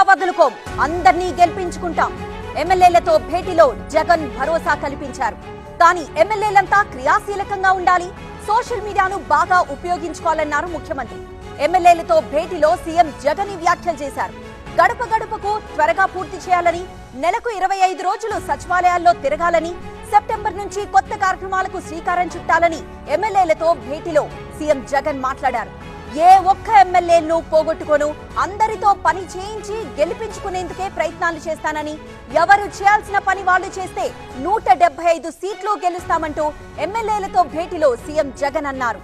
కూడా వదులుకోం. అందరినీ గెలిపించుకుంటాం. ఎమ్మెల్యేలతో భేటీలో జగన్ భరోసా కల్పించారు. కానీ ఎమ్మెల్యేలంతా క్రియాశీలకంగా ఉండాలి. సోషల్ మీడియాను బాగా ఉపయోగించుకోవాలన్నారు ముఖ్యమంత్రి. ఎమ్మెల్యేలతో భేటీలో సీఎం జగన్ వ్యాఖ్యలు చేశారు. గడప గడపకు త్వరగా పూర్తి చేయాలని నెలకు ఇరవై ఐదు రోజులు సచివాలయాల్లో తిరగాలని సెప్టెంబర్ నుంచి కొత్త కార్యక్రమాలకు శ్రీకారం చుట్టాలని ఎమ్మెల్యేలతో భేటీలో సీఎం జగన్ మాట్లాడారు. ఏ ఒక్క ఎమ్మెల్యేలను పోగొట్టుకోను అందరితో పని చేయించి గెలిపించుకునేందుకే ప్రయత్నాలు చేస్తానని ఎవరు చేయాల్సిన పని వాళ్ళు చేస్తే నూట డెబ్బై ఐదు సీట్లు గెలుస్తామంటూ ఎమ్మెల్యేలతో భేటీలో సీఎం జగన్ అన్నారు.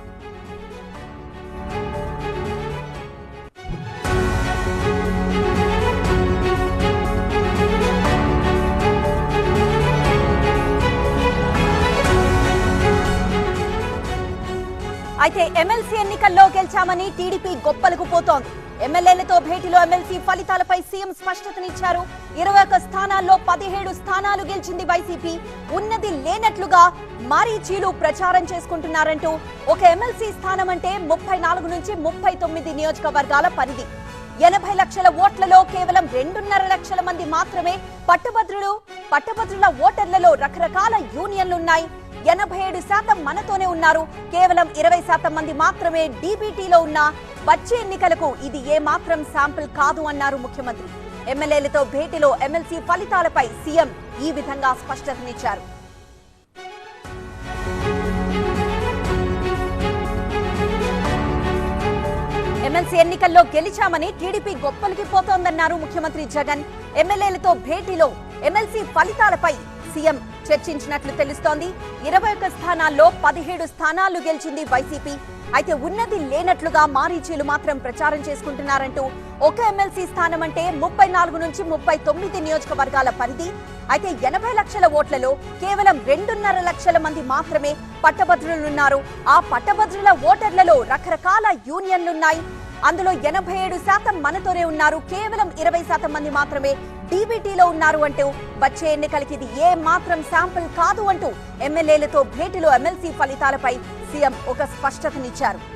అయితే ఎమ్మెల్సీ ఎన్నికల్లో గెలిచామని టీడీపీ గొప్పలకు పోతోంది. ఎమ్మెల్యేలతో భేటీలో ఎమ్మెల్సీ ఫలితాలపై సీఎం స్పష్టతనిచ్చారు. ఇరవై ఒక్క స్థానాల్లో పదిహేడు స్థానాలు గెలిచింది వైసీపీ. ఉన్నది లేనట్లుగా మారీచీలు ప్రచారం చేసుకుంటున్నారంటూ ఒక ఎమ్మెల్సీ స్థానం అంటే ముప్పై నాలుగు నుంచి ముప్పై తొమ్మిది నియోజకవర్గాల పరిధి. ఎనభై లక్షల ఓట్లలో కేవలం రెండున్నర లక్షల మంది మాత్రమే పట్టభద్రులు పట్టభద్రుల ఓటర్లలో రకరకాల యూనియన్లున్నాయి. ఎనభై ఏడు శాతం మనతోనే ఉన్నారు. కేవలం ఇరవై శాతం మంది మాత్రమే డీబీటీలో ఉన్న వచ్చే ఎన్నికలకు ఇది ఏమాత్రం శాంపిల్ శాంపుల్ కాదు అన్నారు ముఖ్యమంత్రి. ఎమ్మెల్యేలతో భేటీలో ఎమ్మెల్సీ ఫలితాలపై సీఎం ఈ విధంగా స్పష్టతనిచ్చారు. ఎమ్మెల్సీ ఎన్నికల్లో గెలిచామని టీడీపీ గొప్పలకి పోతోందన్నారు ముఖ్యమంత్రి జగన్. ఎమ్మెల్యేలతో భేటీలో ఎమ్మెల్సీ ఫలితాలపై సీఎం చర్చించినట్లు తెలుస్తోంది. ఇరవై ఒక్క స్థానాల్లో పదిహేడు స్థానాలు గెలిచింది వైసీపీ. అయితే ఉన్నది లేనట్లుగా మారీచీలు మాత్రం ప్రచారం చేసుకుంటున్నారంటూ ఒక ఎమ్మెల్సీ స్థానం అంటే ముప్పై నాలుగు నుంచి ముప్పై తొమ్మిది నియోజకవర్గాల పరిధి. అయితే ఎనభై లక్షల ఓట్లలో కేవలం రెండున్నర లక్షల మంది మాత్రమే పట్టభద్రులున్నారు. ఆ పట్టభద్రుల ఓటర్లలో రకరకాల యూనియన్లున్నాయి. అందులో ఎనభై ఏడు శాతం మనతోనే ఉన్నారు. కేవలం ఇరవై శాతం మంది మాత్రమే డీబీటీలో ఉన్నారు అంటూ వచ్చే ఎన్నికలకి ఇది ఏ మాత్రం శాంపుల్ కాదు అంటూ ఎమ్మెల్యేలతో భేటీలో ఎమ్మెల్సీ ఫలితాలపై సీఎం ఒక స్పష్టతనిచ్చారు.